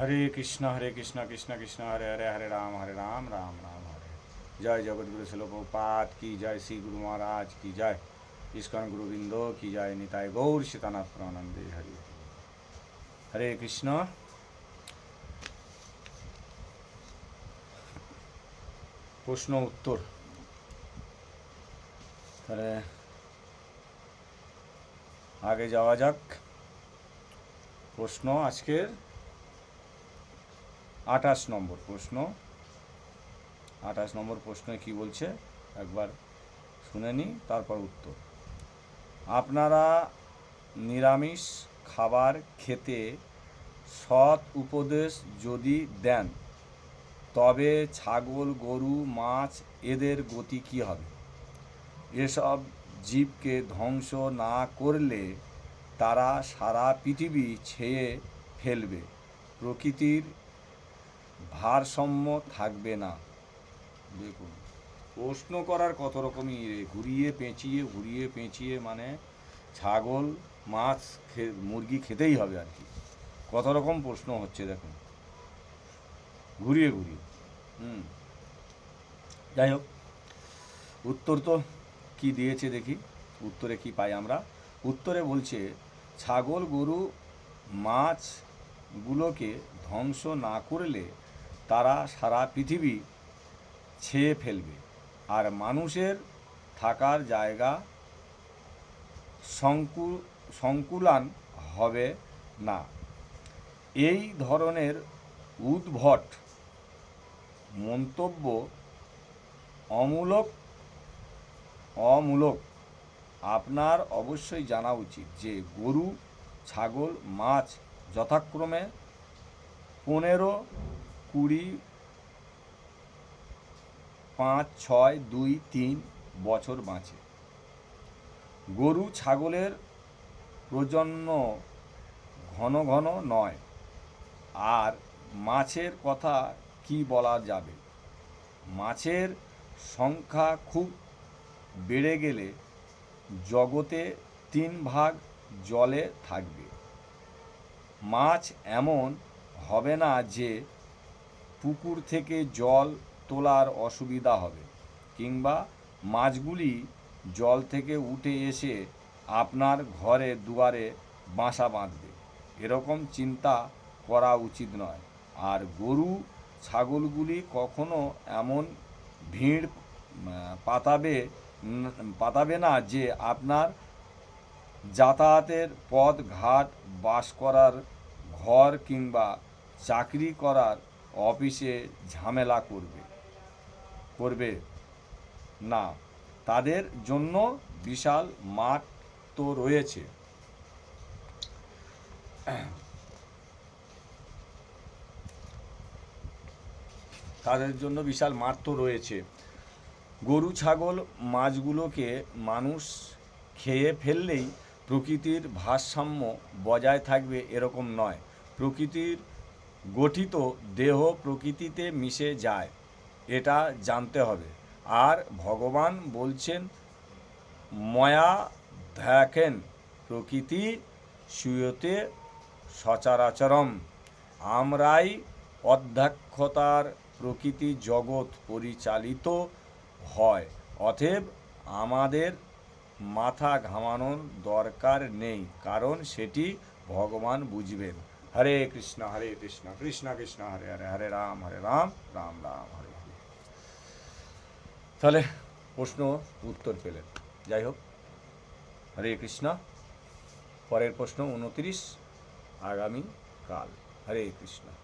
হরে কৃষ্ণ হরে কৃষ্ণ কৃষ্ণ কৃষ্ণ হরে হরে হরে রাম হরে রাম রাম রাম হরে জয় জগৎগুরু শিলপ্রপাত কি জয় শ্রী গুরু মহারাজ কি জয় ইস্কন গুরুবৃন্দ কি জয় নিতাই গৌর সীতানাথ প্রণন্দে হরি হরে কৃষ্ণ প্রশ্ন উত্তর তাহলে আগে যাওয়া যাক প্রশ্ন আজকের আঠাশ নম্বর প্রশ্ন। আঠাশ নম্বর প্রশ্নে কি বলছে? একবার শুনে নিই, তারপর উত্তর। আপনারা নিরামিষ খাবার খেতে সৎ উপদেশ যদি দেন, তবে ছাগল, গরু, মাছ, এদের গতি কী হবে? এসব জীবকে ধ্বংস না করলে তারা সারা পৃথিবী ছেয়ে ফেলবে। প্রকৃতির ভারসাম্য থাকবে না। দেখুন, প্রশ্ন করার কত রকমই ঘুরিয়ে পেঁচিয়ে ঘুরিয়ে পেঁচিয়ে মানে ছাগল, মাছ মুরগি খেতেই হবে আর কি। কত রকম প্রশ্ন হচ্ছে দেখুন। ঘুরিয়ে ঘুরিয়ে। হুম। যাই হোক, উত্তর তো কি দিয়েছে দেখি? উত্তরে কি পাই আমরা? উত্তরে বলছে, ছাগল, গরু মাছগুলোকে ধ্বংস না করলে তারা সারা পৃথিবী ছেয়ে ফেলবে। আর মানুষের থাকার জায়গা সংকু, সংকুলান হবে না। এই ধরনের উদ্ভট মন্তব্য অমূলক অমূলক। আপনার অবশ্যই জানা উচিত যে গরু, ছাগল, মাছ যথাক্রমে পনেরো কুড়ি, পাঁচ, ছয়, দুই, তিন বছর বাঁচে। গরু ছাগলের প্রজন্ম ঘন ঘন নয়, আর মাছের কথা কি বলা যাবে? মাছের সংখ্যা খুব বেড়ে গেলে জগতে তিন ভাগ জলে থাকবে। মাছ এমন হবে না যে পুকুর থেকে জল তোলার অসুবিধা হবে কিংবা মাছগুলি জল থেকে উঠে এসে আপনার ঘরে দুয়ারে বাসা বাঁধবে। এরকম চিন্তা করা উচিত নয়। আর গরু, ছাগলগুলি কখনো এমন ভিড় পাতাবে পাতাবে না যে আপনার যাতায়াতের পথ ঘাট, বাস করার ঘর কিংবা চাকরি করার অফিসে ঝামেলা করবে। করবে না। তাদের জন্য বিশাল মাঠ তো রয়েছে। তাদের জন্য বিশাল মাঠ তো রয়েছে। গরু, ছাগল, মাছগুলোকে মানুষ খেয়ে ফেললেই প্রকৃতির ভারসাম্য বজায় থাকবে এরকম নয়। প্রকৃতির গঠিত দেহ প্রকৃতিতে মিশে যায়, এটা জানতে হবে। আর ভগবান বলছেন, ময়া দেখেন প্রকৃতি সুয়তে সচরাচরম। আমরাই অধ্যক্ষতার প্রকৃতি জগৎ পরিচালিত হয়, অতএব আমাদের মাথা ঘামানোর দরকার নেই, কারণ সেটি ভগবান বুঝবেন। হরে কৃষ্ণ হরে কৃষ্ণ কৃষ্ণ কৃষ্ণ হরে হরে হরে রাম হরে রাম রাম রাম হরে হরে তাহলে প্রশ্ন উত্তর পেলেন। যাই হোক। হরে কৃষ্ণ পরের প্রশ্ন উনত্রিশ, আগামী কাল। হরে কৃষ্ণ